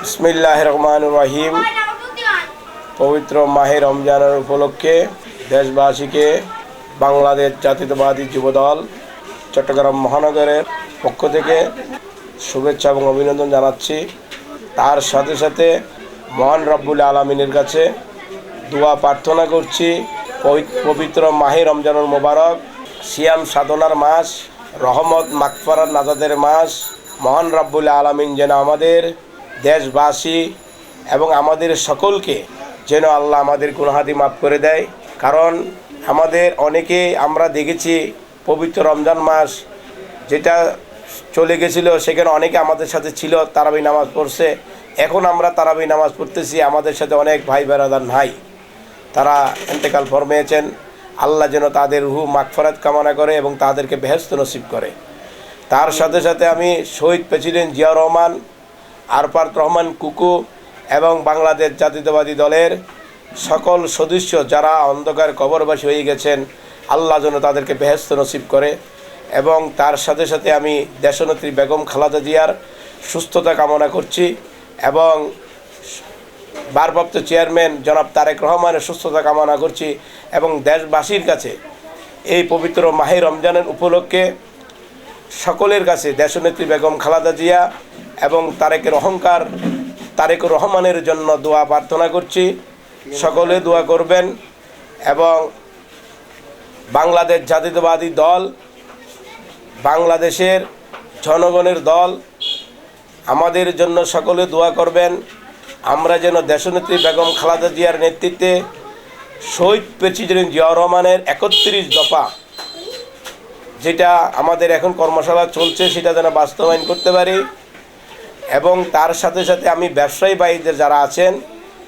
বিসমিল্লাহ রহমান রহিম পবিত্র মাহে রমজানের উপলক্ষে দেশবাসীকে বাংলাদেশ জাতীয়তাবাদী যুবদল চট্টগ্রাম মহানগরের পক্ষ থেকে শুভেচ্ছা এবং অভিনন্দন জানাচ্ছি। তার সাথে সাথে মহান রব্বুল আলমিনের কাছে দোয়া প্রার্থনা করছি। পবি- পবিত্র মাহে রমজানুল মোবারক, সিয়াম সাধনার মাস, রহমত মাকফারার নাজাদের মাস, মহান রব্বুল আলমিন যেন আমাদের দেশবাসী এবং আমাদের সকলকে যেন আল্লাহ আমাদের গুনহাদি মাফ করে দেয়। কারণ আমাদের অনেকে আমরা দেখেছি পবিত্র রমজান মাস যেটা চলে গেছিল, সেখানে অনেকে আমাদের সাথে ছিল, তারাবি নামাজ পড়ছে। এখন আমরা তারাবি নামাজ পড়তেছি, আমাদের সাথে অনেক ভাই বেড়াদার নাই। তারা এন্তেকাল ফরমিয়েছেন। আল্লাহ যেন তাদের রুহু মাগফরাত কামনা করে এবং তাদেরকে বেহেস্ত নসিব করে। তার সাথে সাথে আমি শহীদ প্রেসিডেন্ট জিয়া রহমান আরফাত রহমান কুকু এবং বাংলাদেশ জাতীয়তাবাদী দলের সকল সদস্য যারা অন্ধকার কবরবাসী হয়ে গেছেন, আল্লাহ যেন তাদেরকে বেহেস্ত নসিব করে। এবং তার সাথে সাথে আমি দেশনেত্রী বেগম খালাদা জিয়ার সুস্থতা কামনা করছি এবং ভারপ্রাপ্ত চেয়ারম্যান জনাব তারেক রহমানের সুস্থতা কামনা করছি এবং দেশবাসীর কাছে এই পবিত্র মাহে রমজানের উপলক্ষে সকলের কাছে দেশনেত্রী বেগম খালাদা জিয়া এবং তারেকের অহংকার, তারেক রহমানের জন্য দোয়া প্রার্থনা করছি। সকলে দোয়া করবেন এবং বাংলাদেশ জাতীয়তাবাদী দল, বাংলাদেশের জনগণের দল, আমাদের জন্য সকলে দোয়া করবেন। আমরা যেন দেশনেত্রী বেগম খালাদা জিয়ার নেতৃত্বে শহীদ প্রেসিডেন্ট জিয়াউর রহমানের একত্রিশ দফা, যেটা আমাদের এখন কর্মশালা চলছে, সেটা যেন বাস্তবায়ন করতে পারি। এবং তার সাথে সাথে আমি ব্যবসায়ী ভাইদের যারা আছেন,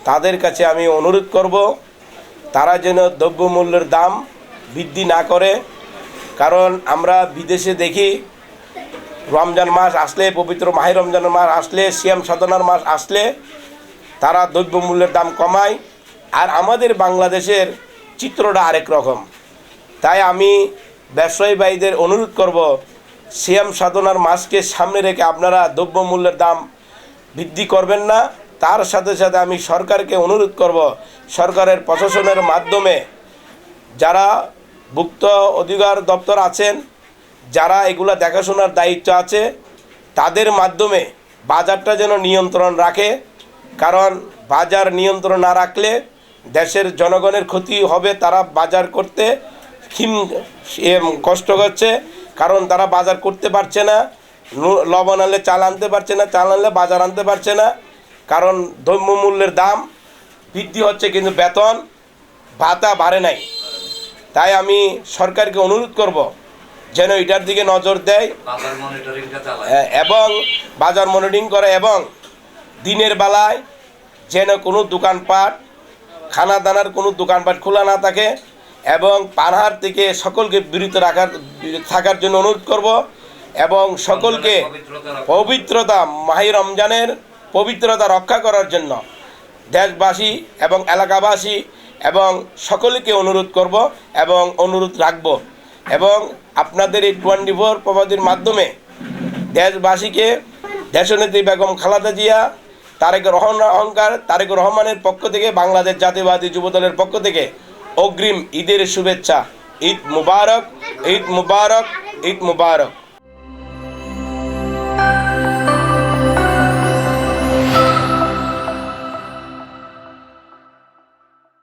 তাদের কাছে আমি অনুরোধ করব, তারা যেন দ্রব্যমূল্যের দাম বৃদ্ধি না করে। কারণ আমরা বিদেশে দেখি, রমজান মাস আসলে, পবিত্র মাহে রমজানের মাস আসলে, সিয়াম সাধনার মাস আসলে, তারা দ্রব্যমূল্যের দাম কমায়। আর আমাদের বাংলাদেশের চিত্রটা আরেক রকম। তাই আমি ব্যবসায়ী ভাইদের অনুরোধ করব সিয়াম সাধনার মাসকে সামনে রেখে আপনারা দ্রব্যমূল্যের দাম বৃদ্ধি করবেন না। তার সাথে সাথে আমি সরকারকে অনুরোধ করব, সরকারের প্রশাসনের মাধ্যমে যারা ভুক্ত অধিকার দপ্তর আছেন, যারা এগুলা দেখাশোনার দায়িত্ব আছে, তাদের মাধ্যমে বাজারটা যেন নিয়ন্ত্রণ রাখে। কারণ বাজার নিয়ন্ত্রণ না রাখলে দেশের জনগণের ক্ষতি হবে, তারা বাজার করতে কষ্ট করছে। কারণ তারা বাজার করতে পারছে না লবণ আনলে চাল আনতে পারছে না চাল আনলে বাজার আনতে পারছে না। কারণ দ্রব্যমূল্যের দাম বৃদ্ধি হচ্ছে কিন্তু বেতন ভাতা বাড়ে নাই। তাই আমি সরকারকে অনুরোধ করব যেন এটার দিকে নজর দেয় হ্যাঁ, এবং বাজার মনিটরিং করে এবং দিনের বেলায় যেন কোনো দোকানপাট খানা দানার কোনো দোকানপাট খোলা না থাকে এবং পানহার থেকে সকলকে বিরত রাখার, থাকার জন্য অনুরোধ করব এবং সকলকে পবিত্রতা, মাহি রমজানের পবিত্রতা রক্ষা করার জন্য দেশবাসী এবং এলাকাবাসী এবং সকলকে অনুরোধ করব এবং অনুরোধ রাখব এবং আপনাদের এই টোয়েন্টি ফোর প্রবাদীর মাধ্যমে দেশবাসীকে দেশনেত্রী বেগম খালাদা জিয়া, তারেক রহমান অহংকার, তারেক রহমানের পক্ষ থেকে, বাংলাদেশ জাতীয়বাদী যুবদলের পক্ষ থেকে অগ্রিম ঈদের শুভেচ্ছা। ঈদ মুবারক ঈদ মুবারক ঈদ মুবারক।